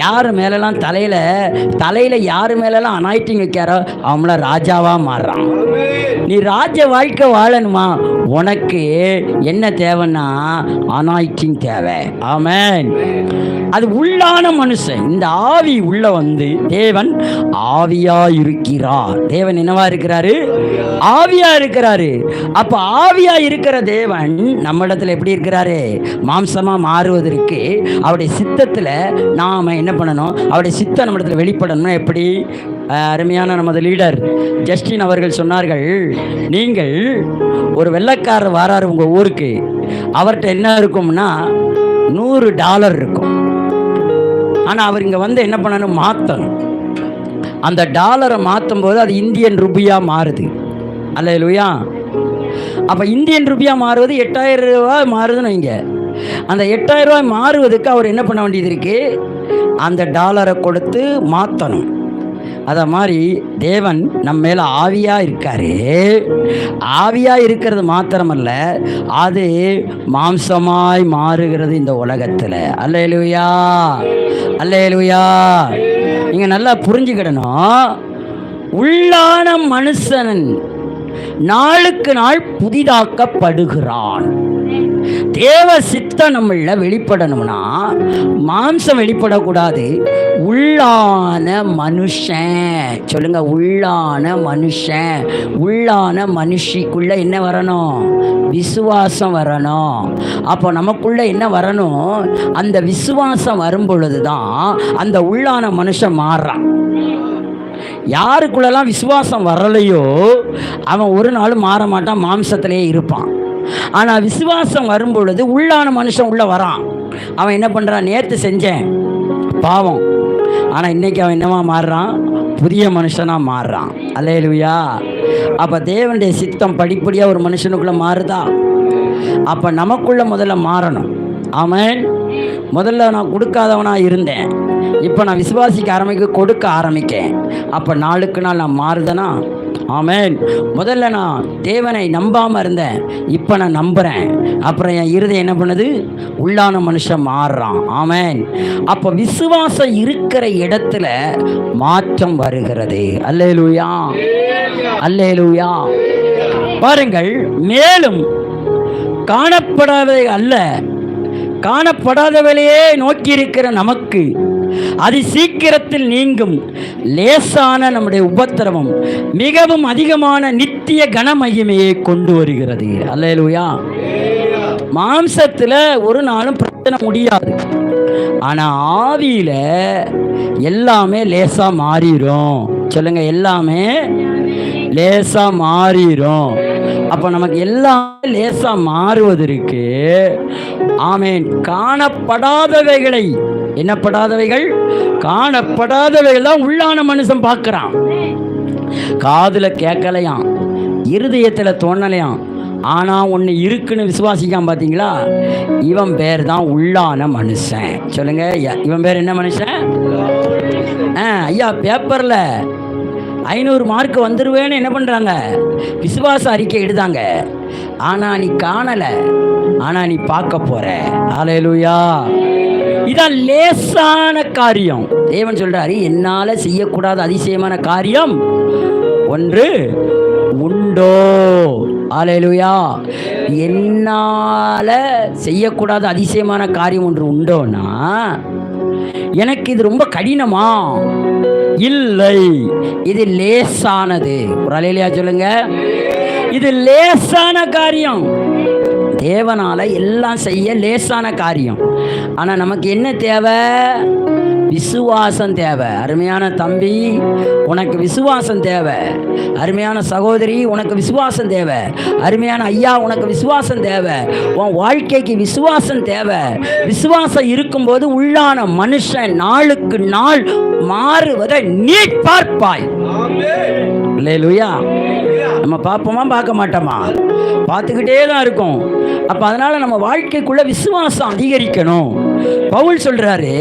யார் மேலெல்லாம் தலையில் தலையில் யார் மேலெல்லாம் அனாய்ட்டிங் வைக்காரோ அவங்கள ராஜாவாக மாறுறான். நீ ராஜ வாழ்க்கை வாழணுமா? உனக்கு என்ன தேவைன்னா அனாயிட்டிங் தேவை. ஆமேன். அது உள்ளான மனுஷன். இந்த ஆவி உள்ள வந்து தேவன் ஆவியா இருக்கிறார் தேவன் என்னவா இருக்கிறாரு? ஆவியா இருக்கிறாரு. அப்ப ஆவியா இருக்கிற தேவன் நம்மிடத்துல எப்படி இருக்கிறாரு? மாம்சமா மாறுவதற்கு அவருடைய சித்தத்துல நாம என்ன பண்ணணும்? அவருடைய சித்தம் நம்ம இடத்துல வெளிப்படணும் எப்படி அருமையான நமது லீடர் ஜஸ்டின் அவர்கள் சொன்னார்கள் நீங்கள் ஒரு வெள்ளைக்காரர் வராரு உங்க ஊருக்கு. அவர்கிட்ட என்ன இருக்கும்னா நூறு டாலர் இருக்கும். ஆனால் அவர் இங்கே வந்து என்ன பண்ணணும்? மாற்றணும் அந்த டாலரை மாற்றும் போது அது இந்தியன் ருபியாக மாறுது. அல்ல இல்லையா அப்போ இந்தியன் ரூபியா மாறுவது எட்டாயிரம் ரூபாய் மாறுதுன்னு வைங்க. அந்த எட்டாயிரம் ரூபாய் மாறுவதுக்கு அவர் என்ன பண்ண வேண்டியது இருக்கு? அந்த டாலரை கொடுத்து மாற்றணும் அதை மாதிரி தேவன் நம்ம மேலே ஆவியாக இருக்காரு. ஆவியாக இருக்கிறது மாத்திரமல்ல அது மாம்சமாய் மாறுகிறது இந்த உலகத்தில். அல்ல அல்லேலுயா. நீங்கள் நல்லா புரிஞ்சுக்கிடணும். உள்ளான மனுஷன் நாளுக்கு நாள் புதிதாக்கப்படுகிறான் தேவ சித்தம் நம்மள வெளிப்படணும்னா மாம்சம் வெளிப்படக்கூடாது. உள்ளான மனுஷன். சொல்லுங்க உள்ளான மனுஷன். உள்ளான மனுஷிக்குள்ள என்ன வரணும்? விசுவாசம் வரணும். அப்போ நமக்குள்ள என்ன வரணும்? அந்த விசுவாசம் வரும் பொழுது தான் அந்த உள்ளான மனுஷன் மாறுறான். யாருக்குள்ளெல்லாம் விசுவாசம் வரலையோ அவன் ஒரு நாளும் மாற மாட்டான் மாம்சத்திலே இருப்பான். ஆனால் விசுவாசம் வரும்பொழுது உள்ளான மனுஷன் உள்ளே வரான். அவன் என்ன பண்ணுறான் நேற்று செஞ்சேன். பாவம். ஆனால் இன்னைக்கு அவன் என்னவா மாறுறான்? புதிய மனுஷனாக மாறுறான். அல்லேலுயா. அப்போ தேவனுடைய சித்தம் படிப்படியாக ஒரு மனுஷனுக்குள்ளே மாறுதா? அப்போ நமக்குள்ளே முதல்ல மாறணும். ஆமாம் முதல்ல நான் கொடுக்காதவனாக இருந்தேன். இப்போ நான் விசுவாசிக்க ஆரம்பிக்க கொடுக்க ஆரம்பிக்கேன். அப்போ நாளுக்கு நாள் நான் மாறுதனா? ஆமேன். முதல்ல நான் தேவனை நம்பாமல் இருந்தேன். இப்போ நான் நம்புகிறேன் அப்புறம் என் இருதயம் என்ன பண்ணுது? உள்ளான மனுஷன் மாறுறான். ஆமேன். அப்போ விசுவாசம் இருக்கிற இடத்துல மாற்றம் வருகிறது. அல்லேலூயா. அல்லேலூயா. பாருங்கள் மேலும் காணப்படாதவை அல்ல. காணப்படாதவளையே நோக்கியிருக்கிற நமக்கு. அது சீக்கிரத்தில் நீங்கும். லேசான நம்முடைய உபத்திரவம் மிகவும் அதிகமான நித்திய கனமகிமையை கொண்டு வருகிறது. அல்லேலூயா. மாம்சத்தில் ஒரு நாளும் பிரச்சனை முடியாது. ஆனால் ஆவியில் எல்லாமே லேசாக மாறிடும் சொல்லுங்கள் எல்லாமே லேசாக மாறிடும் அப்போ நமக்கு எல்லாமே லேசாக மாறுவதற்கு ஆமேன். காணப்படாதவைகளை. என்னப்படாதவைகள் காணப்படாதவைகள் தான் உள்ளான மனுஷன் பார்க்குறான். காதில் கேட்கலையாம். இருதயத்தில் தோணலையாம். ஆனால் ஒன்று இருக்குன்னு விசுவாசிக்காம பார்த்தீங்களா? இவன் பேர் தான் உள்ளான மனுஷன். சொல்லுங்க இவன் பேர் என்ன மனுஷன்? ஆ ஐயா பேப்பரில். ஐநூறு மார்க் வந்துருவேன்னு என்ன பண்ணுறாங்க விசுவாச அறிக்கை எடுதாங்க ஆனால் நீ காணலை. ஆனால் நீ பார்க்க போகிற ஆலையலூயா இதான் லேசான காரியம். தேவன் சொல்கிறாரு என்னால் செய்யக்கூடாத அதிசயமான காரியம் ஒன்று உண்டோ? ஆலையலூயா என்னால் செய்யக்கூடாத அதிசயமான காரியம் ஒன்று உண்டோன்னா எனக்கு இது ரொம்ப கடினமா? இல்லை. இது லேசானது. ஒரு அலையிலையா சொல்லுங்க? இது லேசான காரியம். தேவனால எல்லாம் செய்ய லேசான காரியம். ஆனால் நமக்கு என்ன தேவை? விசுவாசம் தேவை. அருமையான தம்பி உனக்கு விசுவாசம் தேவை. அருமையான சகோதரி உனக்கு விசுவாசம் தேவை. அருமையான ஐயா உனக்கு விசுவாசம் தேவை. உன் வாழ்க்கைக்கு விசுவாசம் தேவை. விசுவாசம் இருக்கும்போது உள்ளான மனுஷன் நாளுக்கு நாள் மாறுவதை நீ பார்ப்பாய். இல்லையா நம்ம பார்ப்போமா பார்க்க மாட்டோமா பார்த்துக்கிட்டே தான் இருக்கும். அப்போ அதனால் நம்ம வாழ்க்கைக்குள்ள விசுவாசம் அதிகரிக்கணும். பவுல் சொல்கிறாரு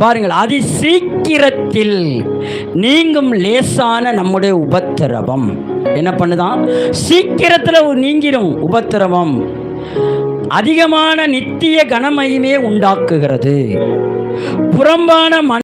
பாருங்கள் அதி சீக்கிரத்தில் நீங்கும் லேசான நம்முடைய உபத்திரவம். என்ன பண்ணுதான்? சீக்கிரத்தில் நீங்கிடும் உபத்திரவம். அதிகமான நித்திய கனமையுமே உண்டாக்குகிறது. புறம்பான மன